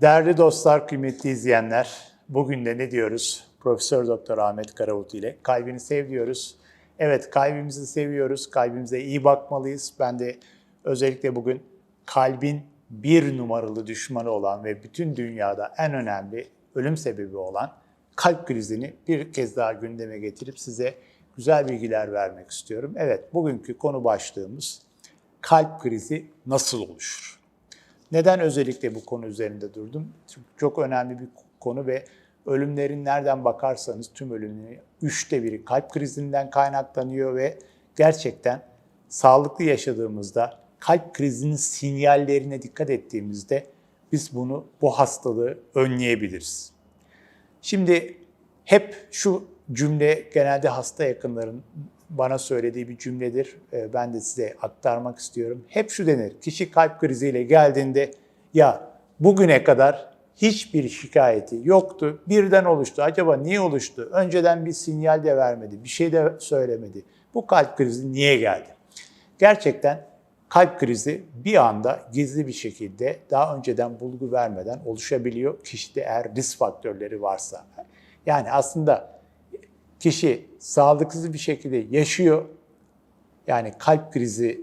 Değerli dostlar, kıymetli izleyenler, bugün de ne diyoruz? Profesör Doktor Ahmet Karavut ile kalbini sev diyoruz. Evet, kalbimizi seviyoruz, kalbimize iyi bakmalıyız. Ben de özellikle bugün kalbin bir numaralı düşmanı olan ve bütün dünyada en önemli ölüm sebebi olan kalp krizini bir kez daha gündeme getirip size güzel bilgiler vermek istiyorum. Evet, bugünkü konu başlığımız kalp krizi nasıl oluşur? Neden özellikle bu konu üzerinde durdum? Çünkü çok önemli bir konu ve ölümlerin nereden bakarsanız tüm ölümlerin üçte biri kalp krizinden kaynaklanıyor ve gerçekten sağlıklı yaşadığımızda kalp krizinin sinyallerine dikkat ettiğimizde biz bunu, bu hastalığı önleyebiliriz. Şimdi hep şu cümle genelde hasta yakınların bana söylediği bir cümledir. Ee, Ben de size aktarmak istiyorum. Hep şu denir. Kişi kalp kriziyle geldiğinde ya bugüne kadar hiçbir şikayeti yoktu. Birden oluştu. Acaba niye oluştu? Önceden bir sinyal de vermedi. Bir şey de söylemedi. Bu kalp krizi niye geldi? Gerçekten kalp krizi bir anda gizli bir şekilde daha önceden bulgu vermeden oluşabiliyor. Kişide eğer risk faktörleri varsa. Yani aslında kişi sağlıksız bir şekilde yaşıyor. Yani kalp krizi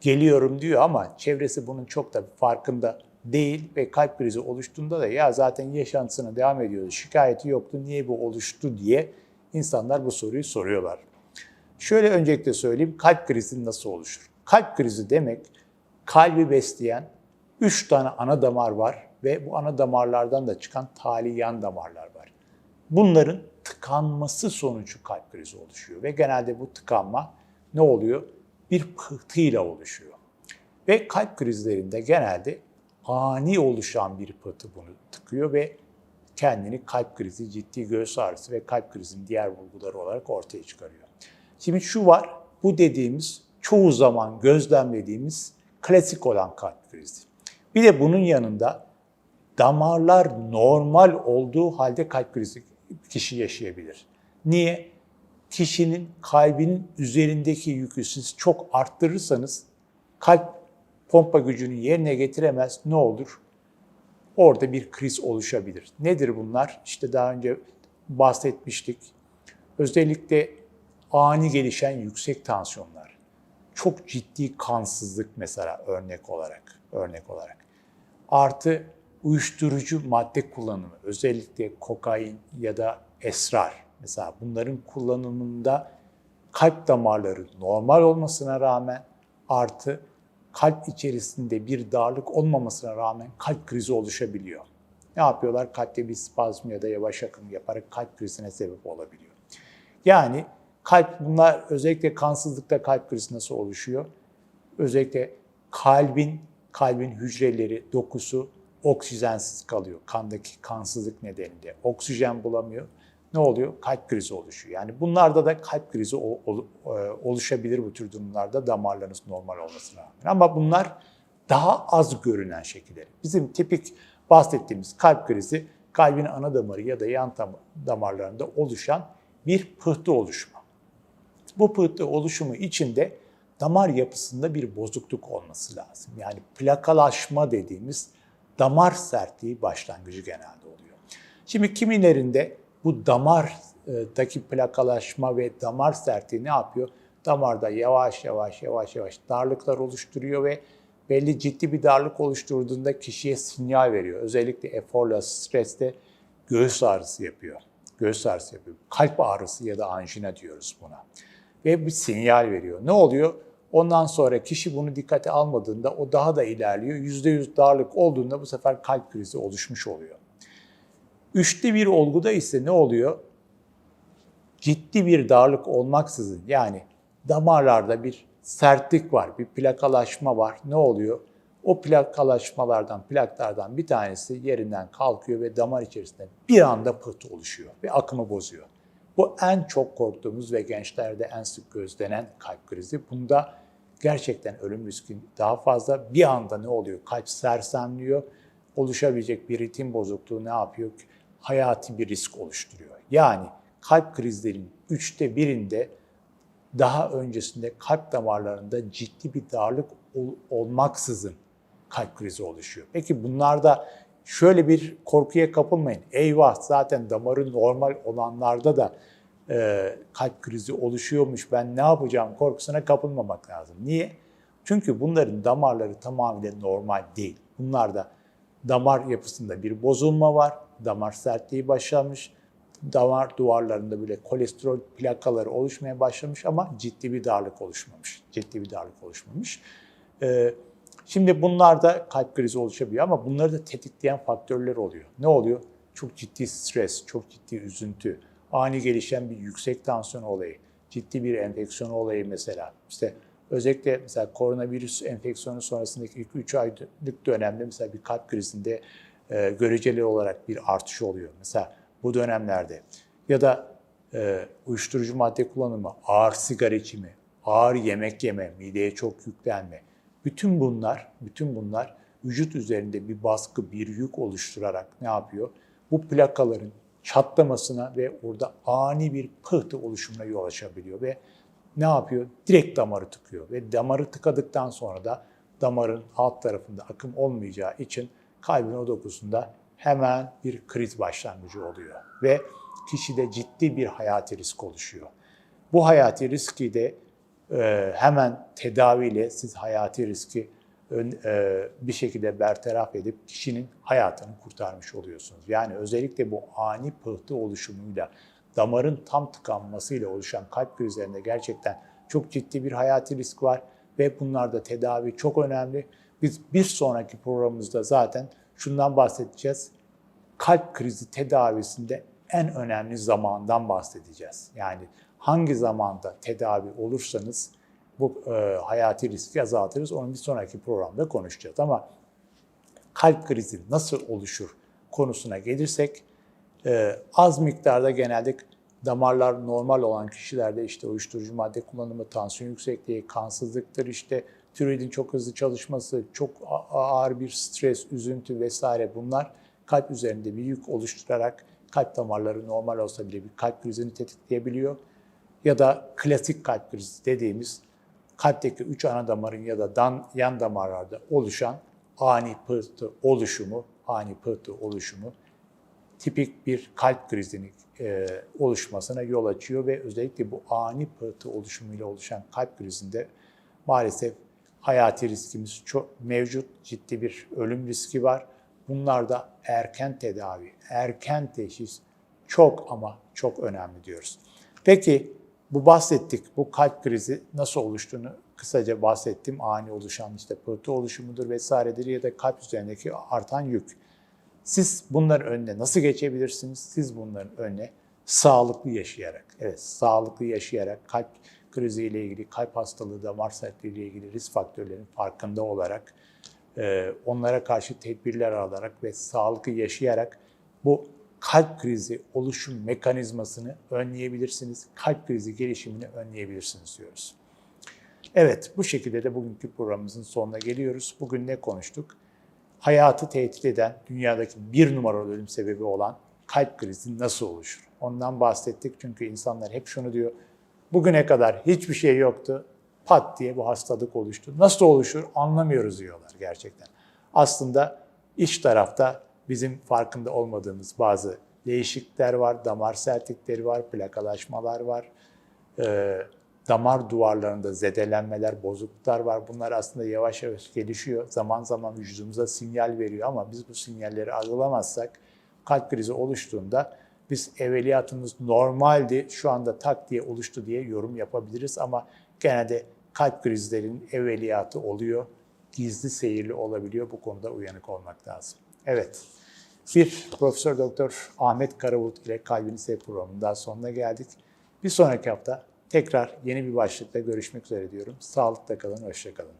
geliyorum diyor ama çevresi bunun çok da farkında değil ve kalp krizi oluştuğunda da ya zaten yaşantısına devam ediyordu, şikayeti yoktu, niye bu oluştu diye insanlar bu soruyu soruyorlar. Şöyle öncelikle söyleyeyim, kalp krizi nasıl oluşur? Kalp krizi demek kalbi besleyen 3 tane ana damar var ve bu ana damarlardan da çıkan tali yan damarlar var. Bunların tıkanması sonucu kalp krizi oluşuyor ve genelde bu tıkanma ne oluyor? Bir pıhtıyla oluşuyor. Ve kalp krizlerinde genelde ani oluşan bir pıhtı bunu tıkıyor ve kendini kalp krizi, ciddi göğüs ağrısı ve kalp krizinin diğer bulguları olarak ortaya çıkarıyor. Şimdi şu var, bu dediğimiz çoğu zaman gözlemlediğimiz klasik olan kalp krizi. Bir de bunun yanında damarlar normal olduğu halde kalp krizi kişi yaşayabilir. Niye? Kişinin kalbinin üzerindeki yükü siz çok arttırırsanız kalp pompa gücünü yerine getiremez. Ne olur? Orada bir kriz oluşabilir. Nedir bunlar? İşte daha önce bahsetmiştik. Özellikle ani gelişen yüksek tansiyonlar. Çok ciddi kansızlık mesela örnek olarak, örnek olarak. Artı uyuşturucu madde kullanımı, özellikle kokain ya da esrar. Mesela bunların kullanımında kalp damarları normal olmasına rağmen artı kalp içerisinde bir darlık olmamasına rağmen kalp krizi oluşabiliyor. Ne yapıyorlar? Kalpte bir spazm ya da yavaş akım yaparak kalp krizine sebep olabiliyor. Yani kalp bunlar özellikle kansızlıkta kalp krizi nasıl oluşuyor? Özellikle kalbin kalbin hücreleri, dokusu oksijensiz kalıyor. Kandaki kansızlık nedeniyle oksijen bulamıyor. Ne oluyor? Kalp krizi oluşuyor. Yani bunlarda da kalp krizi e, oluşabilir bu tür durumlarda damarlarınız normal olmasına rağmen. Ama bunlar daha az görünen şekilleri. Bizim tipik bahsettiğimiz kalp krizi kalbin ana damarı ya da yan damarlarında oluşan bir pıhtı oluşumu. Bu pıhtı oluşumu içinde damar yapısında bir bozukluk olması lazım. Yani plakalaşma dediğimiz damar sertliği başlangıcı genelde oluyor. Şimdi kimilerinde bu damardaki plakalaşma ve damar sertliği ne yapıyor? Damarda yavaş yavaş yavaş yavaş darlıklar oluşturuyor ve belli ciddi bir darlık oluşturduğunda kişiye sinyal veriyor. Özellikle eforla, streste göğüs ağrısı yapıyor. Göğüs ağrısı yapıyor. Kalp ağrısı ya da anjina diyoruz buna. Ve bir sinyal veriyor. Ne oluyor? Ondan sonra kişi bunu dikkate almadığında o daha da ilerliyor. %100 darlık olduğunda bu sefer kalp krizi oluşmuş oluyor. Üçte bir olguda ise ne oluyor? Ciddi bir darlık olmaksızın yani damarlarda bir sertlik var, bir plakalaşma var. Ne oluyor? O plakalaşmalardan, plaklardan bir tanesi yerinden kalkıyor ve damar içerisinde bir anda pıhtı oluşuyor ve akımı bozuyor. Bu en çok korktuğumuz ve gençlerde en sık gözlenen kalp krizi. Bunda gerçekten ölüm riski daha fazla. Bir anda ne oluyor? Kalp sersemliyor. Oluşabilecek bir ritim bozukluğu ne yapıyor? Hayati bir risk oluşturuyor. Yani kalp krizlerinin üçte birinde daha öncesinde kalp damarlarında ciddi bir darlık ol- olmaksızın kalp krizi oluşuyor. Peki bunlarda şöyle bir korkuya kapılmayın. Eyvah zaten damarı normal olanlarda da e, kalp krizi oluşuyormuş ben ne yapacağım korkusuna kapılmamak lazım. Niye? Çünkü bunların damarları tamamıyla normal değil. Bunlarda damar yapısında bir bozulma var, damar sertliği başlamış, damar duvarlarında böyle kolesterol plakaları oluşmaya başlamış ama ciddi bir darlık oluşmamış. Ciddi bir darlık oluşmamış. Ee, şimdi bunlarda kalp krizi oluşabiliyor ama bunları da tetikleyen faktörler oluyor. Ne oluyor? Çok ciddi stres, çok ciddi üzüntü, ani gelişen bir yüksek tansiyon olayı, ciddi bir enfeksiyon olayı mesela. İşte özellikle mesela koronavirüs enfeksiyonu sonrasındaki ilk 3 aylık dönemde mesela bir kalp krizinde e, göreceli olarak bir artış oluyor. Mesela bu dönemlerde ya da e, uyuşturucu madde kullanımı, ağır sigara içimi, ağır yemek yeme, mideye çok yüklenme. Bütün bunlar, bütün bunlar vücut üzerinde bir baskı, bir yük oluşturarak ne yapıyor? Bu plakaların çatlamasına ve orada ani bir pıhtı oluşumuna yol açabiliyor ve ne yapıyor? Direkt damarı tıkıyor ve damarı tıkadıktan sonra da damarın alt tarafında akım olmayacağı için kalbin o dokusunda hemen bir kriz başlangıcı oluyor ve kişide ciddi bir hayati risk oluşuyor. Bu hayati riski de e, hemen tedaviyle siz hayati riski bir şekilde bertaraf edip kişinin hayatını kurtarmış oluyorsunuz. Yani özellikle bu ani pıhtı oluşumuyla damarın tam tıkanmasıyla oluşan kalp krizlerinde gerçekten çok ciddi bir hayati risk var ve bunlarda tedavi çok önemli. Biz bir sonraki programımızda zaten şundan bahsedeceğiz. Kalp krizi tedavisinde en önemli zamandan bahsedeceğiz. Yani hangi zamanda tedavi olursanız bu e, hayati riski azaltırız. Onu bir sonraki programda konuşacağız. Ama kalp krizi nasıl oluşur konusuna gelirsek e, az miktarda genelde damarlar normal olan kişilerde işte uyuşturucu madde kullanımı, tansiyon yüksekliği, kansızlıktır, işte tiroidin çok hızlı çalışması, çok ağır bir stres, üzüntü vesaire bunlar kalp üzerinde bir yük oluşturarak kalp damarları normal olsa bile bir kalp krizini tetikleyebiliyor. Ya da klasik kalp krizi dediğimiz kalpteki üç ana damarın ya da dan, yan damarlarda oluşan ani pıhtı oluşumu, ani pıhtı oluşumu tipik bir kalp krizinin e, oluşmasına yol açıyor ve özellikle bu ani pıhtı oluşumuyla oluşan kalp krizinde maalesef hayati riskimiz çok mevcut, ciddi bir ölüm riski var. Bunlarda erken tedavi, erken teşhis çok ama çok önemli diyoruz. Peki bu bahsettik, bu kalp krizi nasıl oluştuğunu kısaca bahsettim. Ani oluşan işte pıhtı oluşumudur vesairedir ya da kalp üzerindeki artan yük. Siz bunların önüne nasıl geçebilirsiniz? Siz bunların önüne sağlıklı yaşayarak, evet sağlıklı yaşayarak kalp kriziyle ilgili, kalp hastalığı, damar sertliği ile ilgili risk faktörlerin farkında olarak, e, onlara karşı tedbirler alarak ve sağlıklı yaşayarak bu kalp krizi oluşum mekanizmasını önleyebilirsiniz. Kalp krizi gelişimini önleyebilirsiniz diyoruz. Evet, bu şekilde de bugünkü programımızın sonuna geliyoruz. Bugün ne konuştuk? Hayatı tehdit eden, dünyadaki bir numaralı ölüm sebebi olan kalp krizi nasıl oluşur? Ondan bahsettik çünkü insanlar hep şunu diyor, bugüne kadar hiçbir şey yoktu, pat diye bu hastalık oluştu. Nasıl oluşur anlamıyoruz diyorlar gerçekten. Aslında iç tarafta bizim farkında olmadığımız bazı değişiklikler var, damar sertlikleri var, plakalaşmalar var, e, damar duvarlarında zedelenmeler, bozukluklar var. Bunlar aslında yavaş yavaş gelişiyor. Zaman zaman vücudumuza sinyal veriyor ama biz bu sinyalleri algılamazsak kalp krizi oluştuğunda biz evveliyatımız normaldi, şu anda tak diye oluştu diye yorum yapabiliriz ama genelde kalp krizlerinin evveliyatı oluyor, gizli seyirli olabiliyor. Bu konuda uyanık olmak lazım. Evet, bir Profesör Doktor Ahmet Karabulut ile Kalbini Sev programının sonuna geldik. Bir sonraki hafta tekrar yeni bir başlıkla görüşmek üzere diyorum. Sağlıkla kalın, hoşça kalın.